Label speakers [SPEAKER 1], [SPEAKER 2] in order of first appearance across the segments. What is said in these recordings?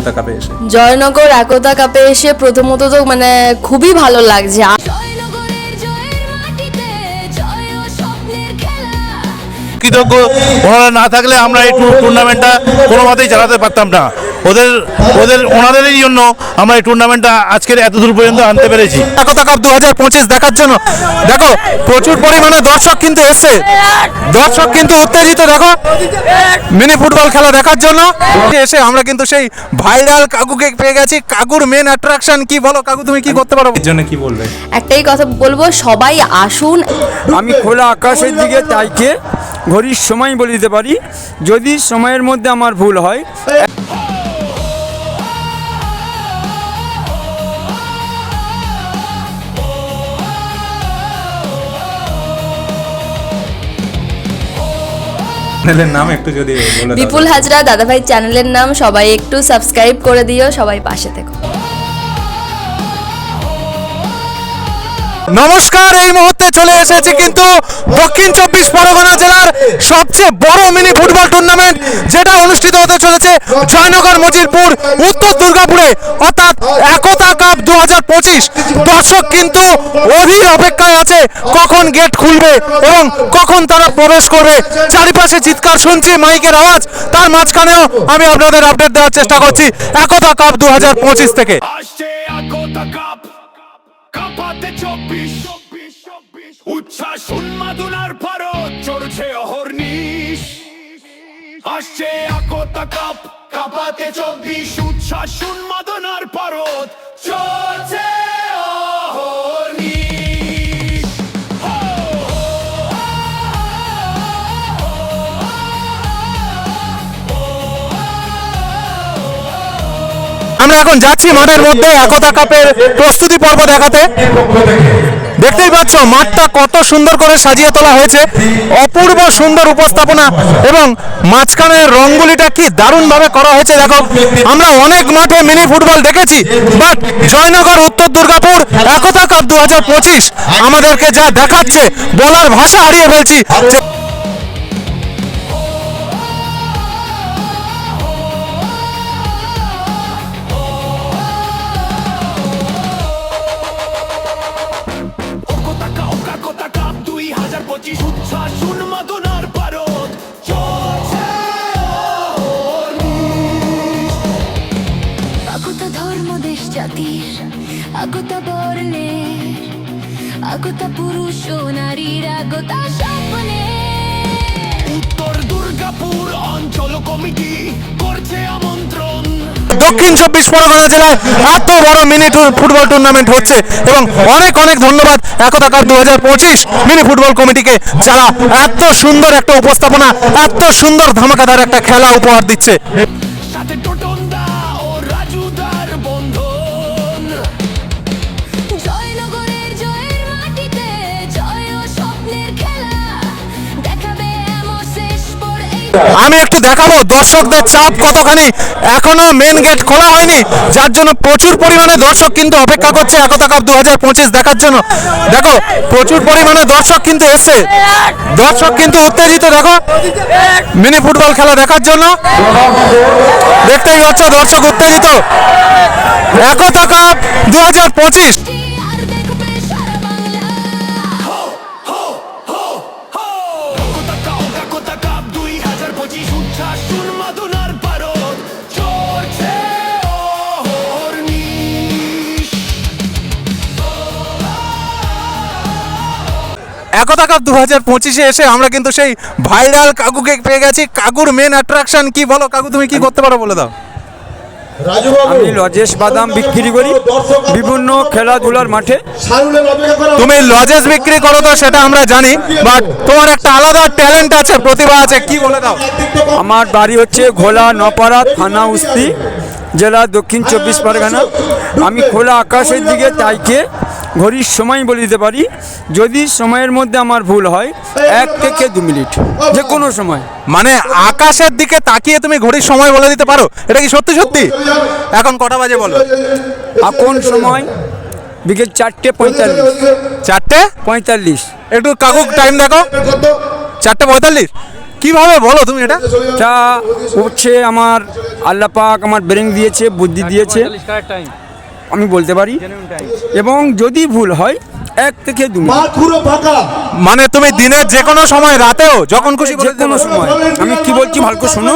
[SPEAKER 1] একতা কাপে এসে।
[SPEAKER 2] জয়নগর একতা কাপে এসে প্রথমত তো মানে খুবই ভালো লাগছে। আ-
[SPEAKER 3] জয়নগরের জয়ের মাটিতে জয় ও স্বপ্নের খেলা।
[SPEAKER 4] কৃতজ্ঞ। ওনারা না থাকলে আমরা এই টুর- টুর্নামেন্টটা কোনোভাবেই মতেই চালাতে পারতাম না। ওদের ওদের ওনাদেরই জন্য আমরা এই টুর্নামেন্টটা আজকের এত দূর পর্যন্ত আনতে পেরেছি।
[SPEAKER 5] একতা কাপ দু হাজার পঁচিশ দেখার জন্য। দেখো প্রচুর পরিমাণে দর্শক কিন্তু এসছে। দর্শক কিন্তু উত্তেজিত। দেখো মিনি ফুটবল খেলা দেখার জন্য। এসে আমরা কিন্তু সেই ভাইরাল কাকুকে পেয়ে গেছি। কাকুর মেন অ্যাট্রাকশন কি বলো? কাকু তুমি কি করতে পারো?
[SPEAKER 1] জন্য কি বলবে?
[SPEAKER 2] একটাই কথা বলব সবাই আসুন।
[SPEAKER 6] আমি খোলা আকাশের দিকে তাইকে ঘড়ির সময় বলে দিতে পারি। যদি সময়ের মধ্যে আমার ভুল হয়
[SPEAKER 1] চ্যানেলের নাম একটু যদি
[SPEAKER 2] বিপুল হাজরা দাদাভাই চ্যানেলের নাম সবাই একটু সাবস্ক্রাইব করে দিও, সবাই পাশে থেকো।
[SPEAKER 5] নমস্কার, এই মুহূর্তে চলে এসেছি কিন্তু দক্ষিণ চব্বিশ পরগনা জেলার সবচেয়ে বড় মিনি ফুটবল টুর্নামেন্ট যেটা অনুষ্ঠিত হতে চলেছে জয়নগর মজিলপুর, উত্তর দুর্গাপুরে। অর্থাৎ একতা কাপ দু হাজার পঁচিশ। দর্শক কিন্তু অধীর অপেক্ষায় আছে কখন গেট খুলবে এবং কখন তারা প্রবেশ করবে। চারিপাশে চিৎকার শুনছি, মাইকের আওয়াজ, তার মাঝখানেও আমি আপনাদের আপডেট দেওয়ার চেষ্টা করছি, একতা কাপ দু হাজার পঁচিশ থেকে।
[SPEAKER 7] কাপাতে চব্বিশ। উচ্ছ্বাস, উন্মাদনার ভারত চড়ছে অহর্নিশ আসছে একতা কাপ, কাপাতে চব্বিশ। উচ্ছ্বাস, উন্মাদনার ভারত চলছে
[SPEAKER 5] আমরা এখন যাচ্ছি মাঠের মধ্যে একতা কাপের প্রস্তুতি পর্ব দেখাতে। দেখতেই পাচ্ছ, মাঠটা কত সুন্দর করে সাজিয়ে তোলা হয়েছে। অপূর্ব সুন্দর উপস্থাপনা এবং মাঝখানের রঙ্গুলিটা কি দারুণভাবে করা হয়েছে। দেখো, আমরা অনেক মাঠে মিনি ফুটবল দেখেছি, but Joynagar, Uttar Durgapur, Ekta cup দু হাজার পঁচিশ আমাদেরকে যা দেখাচ্ছে, বলার ভাষা হারিয়ে ফেলছি।
[SPEAKER 7] পঁচিশ উচ্ছ্বাস উন্মাদনার অহর্নিশ।
[SPEAKER 3] আগত ধর্ম দেশ জাতির আগত বর্ণের আগত পুরুষ ও নারীর আগত স্বপ্নে
[SPEAKER 7] উত্তর দুর্গাপুর অঞ্চল কমিটি
[SPEAKER 5] দক্ষিণ চব্বিশ পরগনা জেলায় এত বড় মিনি ফুটবল টুর্নামেন্ট হচ্ছে এবং অনেক অনেক ধন্যবাদ একতা কাপ দু হাজার পঁচিশ মিনি ফুটবল কমিটিকে যারা এত সুন্দর একটা উপস্থাপনা, এত সুন্দর ধামাকাদার একটা খেলা উপহার দিচ্ছে। আমি একটু দেখাবো, দর্শকদের চাপ কতখানি? এখনও মেন গেট খোলা হয়নি, যার জন্য প্রচুর পরিমাণে দর্শক কিন্তু অপেক্ষা করছে একতা কাপ দু হাজার পঁচিশ দেখার জন্য। দেখো, প্রচুর পরিমাণে দর্শক কিন্তু এসছে। দর্শক কিন্তু উত্তেজিত, দেখো। মিনি ফুটবল খেলা দেখার জন্য। দেখতেই পাচ্ছ, দর্শক উত্তেজিত। একতা কাপ দু হাজার পঁচিশ।
[SPEAKER 7] হাজার পঁচিশে
[SPEAKER 5] এসে আমরা কিন্তু সেই ভাইরাল কাকুকে পেয়ে গেছি। কাকুর মেন অ্যাট্রাকশন কি বলো? কাকু তুমি কি করতে পারো বলে দাও।
[SPEAKER 6] আমি লজেশ বাদাম বিক্রি করি বিভিন্ন খেলাধুলার মাঠে।
[SPEAKER 5] তুমি লজেস বিক্রি করো তো সেটা আমরা জানি বাট তোমার একটা আলাদা ট্যালেন্ট আছে প্রতিভা আছে কি বলে দাও?
[SPEAKER 6] আমার বাড়ি হচ্ছে ঘোলা নপাড়া থানা উস্তি জেলা দক্ষিণ চব্বিশ পরগনা। আমি খোলা আকাশের দিকে তাইকে ঘড়ির সময় বলে দিতে পারি যদি সময়ের মধ্যে আমার ভুল হয় এক থেকে দু মিনিট যে কোনো সময়।
[SPEAKER 5] মানে আকাশের দিকে তাকিয়ে তুমি ঘড়ির সময় বলে দিতে পারো? এটা কি সত্যি সত্যি? এখন কটা বাজে বলো?
[SPEAKER 6] এখন সময়? বিকেল চারটে পঁয়তাল্লিশ।
[SPEAKER 5] চারটে?
[SPEAKER 6] পঁয়তাল্লিশ।
[SPEAKER 5] একটু কাকু টাইম দেখো। চারটে পঁয়তাল্লিশ? কীভাবে বলো তুমি এটা?
[SPEAKER 6] এটা হচ্ছে আমার আল্লাহ পাক আমার ব্রেন দিয়েছে বুদ্ধি দিয়েছে। আমি বলতে পারি। এবং যদি ভুল হয় এক থেকে দু
[SPEAKER 5] মানে তুমি দিনের যে কোনো সময় রাতেও যখন খুশি
[SPEAKER 6] যে কোনো সময়। আমি কি বলছি ভালো করে শোনো।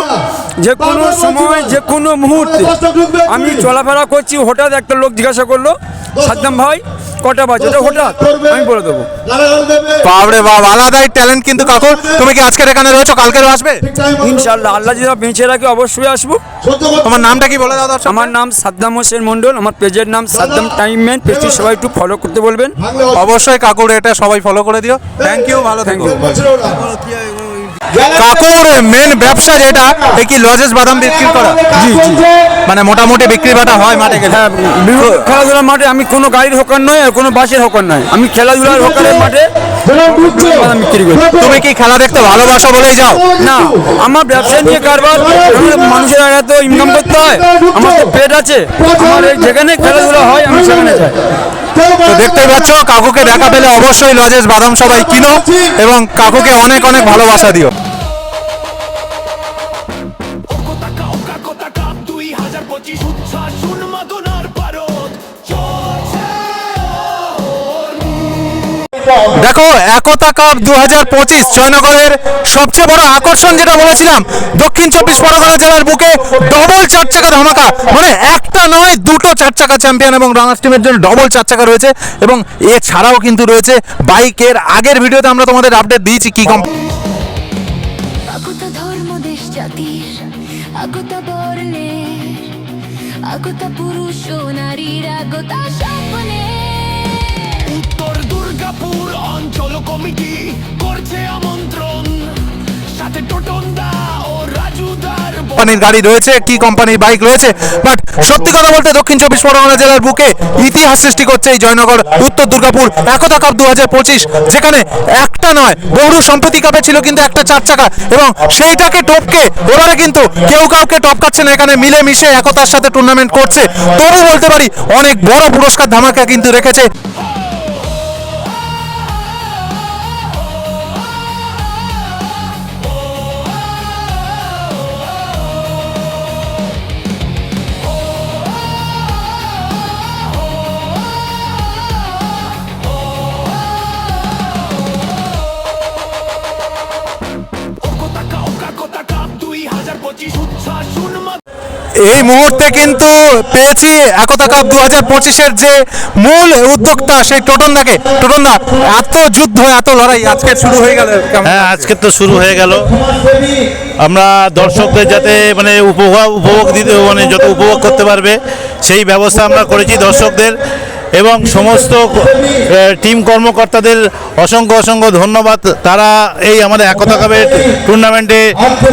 [SPEAKER 6] যে কোনো সময় যে কোনো মুহূর্তে। আমি চলাফেরা করছি হঠাৎ একটা লোক জিজ্ঞাসা করল সাদ্দাম ভাই কটা বাজে? ওটা হঠাৎ। আমি বলে দেবো।
[SPEAKER 5] বাবরে বাব আলাদাই ট্যালেন্ট কিন্তু কাকুর তুমি কি আজকের এখানে রয়েছো? কালকেও আসবে?
[SPEAKER 6] ইনশাল্লাহ আল্লাহ যদি বেঁচে রাখে অবশ্যই আসব।
[SPEAKER 5] তোমার নামটা কি বলে দাও
[SPEAKER 6] আমার নাম সাদ্দাম হোসেন মন্ডল আমার পেজের নাম সাদ্দাম টাইম ম্যান। পেজটি সবাই একটু ফলো করতে বলবেন।
[SPEAKER 5] অবশ্যই কাকুর এটা সবাই ফলো করে দিও। থ্যাংক ইউ ভালো থেকো। কাকুর মেন ব্যবসা যেটা এই কি লজেস বাদাম বিক্রি করা? জি জি মানে মোটামুটি বিক্রি বাটা হয় মাঠে গেলে।
[SPEAKER 6] হ্যাঁ খেলাধুলার মাঠে আমি কোনো গাড়ির হোকার নয় আর কোনো বাসের হোকার নয় আমি খেলাধুলার হোকারের মাঠে বাদাম বিক্রি করি।
[SPEAKER 5] তুমি কি খেলা দেখতে ভালোবাসো বলেই যাও?
[SPEAKER 6] না আমার ব্যবসা নিয়ে কারবার মানুষের এত ইনকাম করতে হয় আমার তো পেট আছে। আমার যেখানে খেলাধুলা হয় আমি সেখানে যাই।
[SPEAKER 5] তো দেখতেই পাচ্ছ কাকুকে দেখা পেলে অবশ্যই লজেস বাদাম সবাই কিনো এবং কাকুকে অনেক অনেক ভালোবাসা দিও। দেখো, একতা কাপ দু হাজার পঁচিশ জয়নগরের সবচেয়ে বড় আকর্ষণ যেটা বলেছিলাম, দক্ষিণ চব্বিশ পরগনা জেলার বুকে ডবল চার চাকা ধামাকা। মানে একটা নয়, দুটো চার চাকা চ্যাম্পিয়ন এবং রানার্স টিমের জন্য ডবল চার চাকা রয়েছে এবং এছাড়াও কিন্তু রয়েছে বাইকের। আগের ভিডিওতে আমরা তোমাদের আপডেট দিয়েছি কি কম
[SPEAKER 3] পুরুষ নারীর আগত
[SPEAKER 5] কোম্পানির গাড়ি রয়েছে, কি কোম্পানির বাইক রয়েছে বাট সত্যি কথা বলতে দক্ষিণ চব্বিশ পরগনা জেলার বুকে ইতিহাস সৃষ্টি করছে এই জয়নগর, উত্তর দুর্গাপুর একতা কাপ দু হাজার পঁচিশ, যেখানে একটা নয় বহু সম্প্রতি কাপে ছিল কিন্তু একটা চার চাকা, এবং সেইটাকে টপকে এবারে কিন্তু কেউ কাউকে টপকাচ্ছে না, এখানে মিলে মিশে একতার সাথে টুর্নামেন্ট করছে, তবু বলতে পারি অনেক বড় পুরস্কার ধামাকা কিন্তু রেখেছে এই মুহূর্তে কিন্তু পেয়েছি একতা কাপ দু হাজার পঁচিশের যে মূল উদ্যোক্তা সেই টোটনদাকে টোটনদা এত যুদ্ধ, এত লড়াই, আজকে শুরু হয়ে গেল
[SPEAKER 4] হ্যাঁ আজকে তো শুরু হয়ে গেল। আমরা দর্শকদের যাতে মানে উপভোগ উপভোগ দিতে মানে যত উপভোগ করতে পারবে, সেই ব্যবস্থা আমরা করেছি দর্শকদের। এবং সমস্ত টিম কর্মকর্তাদের অসংখ্য অসংখ্য ধন্যবাদ। তারা এই আমাদের একতা কাপের টুর্নামেন্টে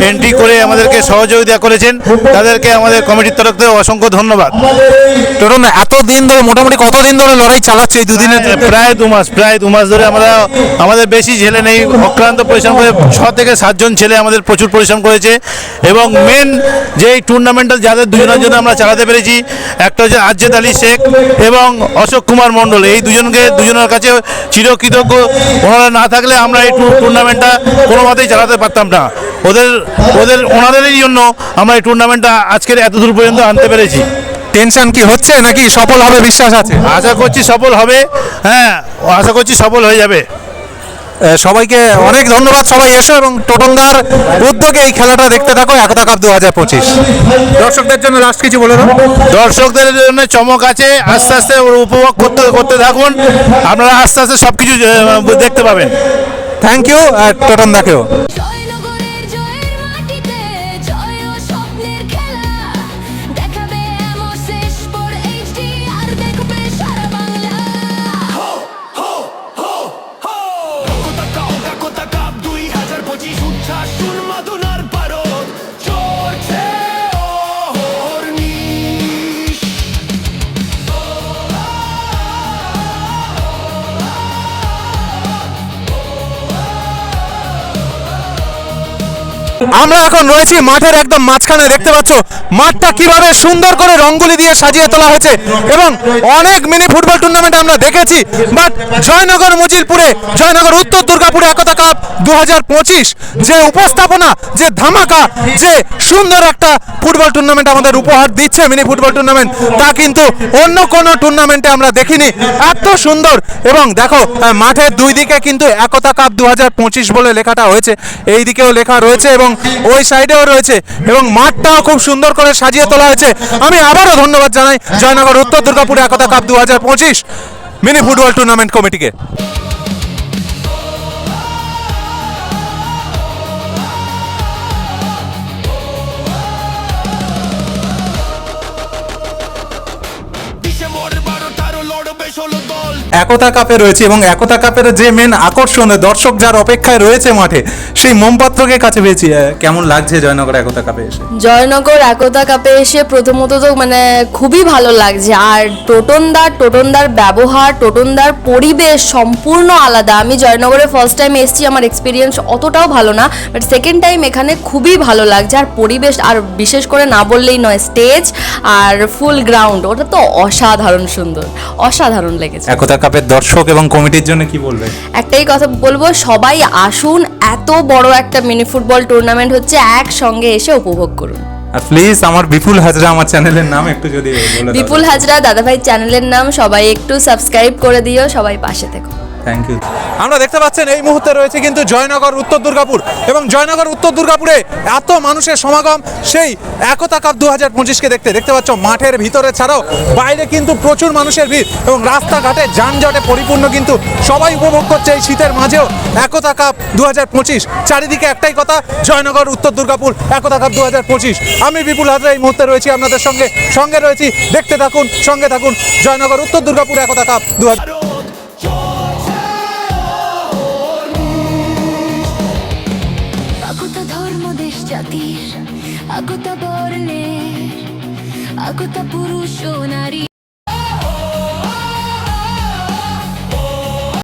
[SPEAKER 4] এন্ট্রি করে আমাদেরকে সহযোগিতা করেছেন। তাদেরকে আমাদের কমিটির তরফ থেকে অসংখ্য ধন্যবাদ।
[SPEAKER 5] টোটনদা এত দিন ধরে মোটামুটি কতদিন ধরে লড়াই চালাচ্ছে এই দুদিনে
[SPEAKER 4] প্রায় দু মাস প্রায় দু মাস ধরে আমরা আমাদের বেশি ছেলে নেই। অক্লান্ত পরিশ্রম করে ছ থেকে সাতজন ছেলে আমাদের প্রচুর পরিশ্রম করেছে। এবং মেন যে এই টুর্নামেন্টটা যাদের দুজনের জন্য আমরা চালাতে পেরেছি একটা হচ্ছে আজ্জেদ আলী শেখ এবং অশোক কুমার মন্ডল এই দুজনকে দুজনের কাছে চিরকৃতজ্ঞ। ওনারা না থাকলে আমরা এই টুর্নামেন্টটা কোনো মতেই চালাতে পারতাম না। ওদের ওদের ওনাদেরই জন্য আমরা এই টুর্নামেন্টটা আজকের এত দূর পর্যন্ত আনতে পেরেছি।
[SPEAKER 5] টেনশন কি হচ্ছে নাকি সফল হবে বিশ্বাস আছে?
[SPEAKER 4] আশা করছি সফল হবে হ্যাঁ আশা করছি সফল হয়ে যাবে।
[SPEAKER 5] সবাইকে অনেক ধন্যবাদ। সবাই এসো এবং টোটনদার উদ্যোগে এই খেলাটা দেখতে থাকো একতা কাপ দু হাজার পঁচিশ। দর্শকদের জন্য লাস্ট কিছু বলে দাও।
[SPEAKER 4] দর্শকদের জন্য চমক আছে। আস্তে আস্তে ওর উপভোগ করতে করতে থাকুন। আপনারা আস্তে আস্তে সব কিছু দেখতে পাবেন।
[SPEAKER 5] থ্যাংক ইউ
[SPEAKER 3] আর
[SPEAKER 7] টোটনদাকেও।
[SPEAKER 5] আমরা এখন রয়েছি মাঠের একদম মাঝখানে, দেখতে পাচ্ছ? মাঠটা কীভাবে সুন্দর করে রঙ্গোলি দিয়ে সাজিয়ে তোলা হয়েছে এবং অনেক মিনি ফুটবল টুর্নামেন্ট আমরা দেখেছি বাট জয়নগর মজিলপুরে জয়নগর উত্তর দুর্গাপুরে একতা কাপ দু হাজার পঁচিশ, যে উপস্থাপনা, যে ধামাকা, যে সুন্দর একটা ফুটবল টুর্নামেন্ট আমাদের উপহার দিচ্ছে মিনি ফুটবল টুর্নামেন্ট তা কিন্তু অন্য কোনো টুর্নামেন্টে আমরা দেখিনি। এত সুন্দর এবং দেখো, মাঠের দুই দিকে কিন্তু একতা কাপ দু হাজার পঁচিশ বলে লেখাটা হয়েছে, এই দিকেও লেখা রয়েছে এবং ওই সাইডেও রয়েছে এবং মাঠটাও খুব সুন্দর করে সাজিয়ে তোলা হয়েছে। আমি আবারও ধন্যবাদ জানাই জয়নগর, উত্তর দুর্গাপুর একতা কাপ দু হাজার পঁচিশ মিনি ফুটবল টুর্নামেন্ট কমিটিকে।
[SPEAKER 1] একতা কাপে রয়েছে এবং একতা কাপের যে মেন আকর্ষণ দর্শক যার অপেক্ষায় রয়েছে মাঠে সেই মোমপাত্রকে কাছে পেয়েছি। কেমন লাগছে জয়নগর একতা কাপে এসে?
[SPEAKER 2] জয়নগর একতা কাপে এসে প্রথমত তো মানে খুবই ভালো লাগছে। আর টোটনদার টোটনদার ব্যবহার টোটনদার পরিবেশ সম্পূর্ণ আলাদা। আমি জয়নগরে ফার্স্ট টাইম এসেছি আমার এক্সপিরিয়েন্স অতটাও ভালো না বাট সেকেন্ড টাইম এখানে খুবই ভালো লাগছে। আর পরিবেশ আর বিশেষ করে না বললেই নয় স্টেজ আর ফুল গ্রাউন্ড ওটা তো অসাধারণ সুন্দর অসাধারণ লেগেছে।
[SPEAKER 1] একতা কাপের দর্শক এবং কমিটির জন্য কি বলবে?
[SPEAKER 2] একটাই কথা বলব সবাই আসুন এত বড় একটা মিনি ফুটবল টুর্নামেন্ট হচ্ছে একসঙ্গে এসে উপভোগ করুন।
[SPEAKER 1] আর প্লিজ আমার বিপুল হাজরা আমার চ্যানেলের নাম একটু যদি
[SPEAKER 2] বিপুল হাজরা দাদাভাই চ্যানেলের নাম সবাই একটু সাবস্ক্রাইব করে দিও সবাই পাশে থেকো।
[SPEAKER 1] থ্যাংক ইউ
[SPEAKER 5] আমরা দেখতে পাচ্ছেন এই মুহূর্তে রয়েছে কিন্তু জয়নগর, উত্তর দুর্গাপুর এবং জয়নগর, উত্তর দুর্গাপুরে এত মানুষের সমাগম, সেই একতা কাপ দু হাজার পঁচিশকে দেখতে দেখতে পাচ্ছ মাঠের ভিতরে ছাড়াও বাইরে কিন্তু প্রচুর মানুষের ভিড় এবং রাস্তাঘাটে যানজটে পরিপূর্ণ কিন্তু সবাই উপভোগ করছে এই শীতের মাঝেও একতা কাপ দু হাজার পঁচিশ। চারিদিকে একটাই কথা, জয়নগর, উত্তর দুর্গাপুর, একতা কাপ দু হাজার পঁচিশ। আমি বিপুল হাজরা, এই মুহূর্তে রয়েছি আপনাদের সঙ্গে সঙ্গে রয়েছি। দেখতে থাকুন, সঙ্গে থাকুন, জয়নগর, উত্তর দুর্গাপুর একতা কাপ দু হাজার
[SPEAKER 3] আকুতা বর্ণে আকুতা পুরুষ নারী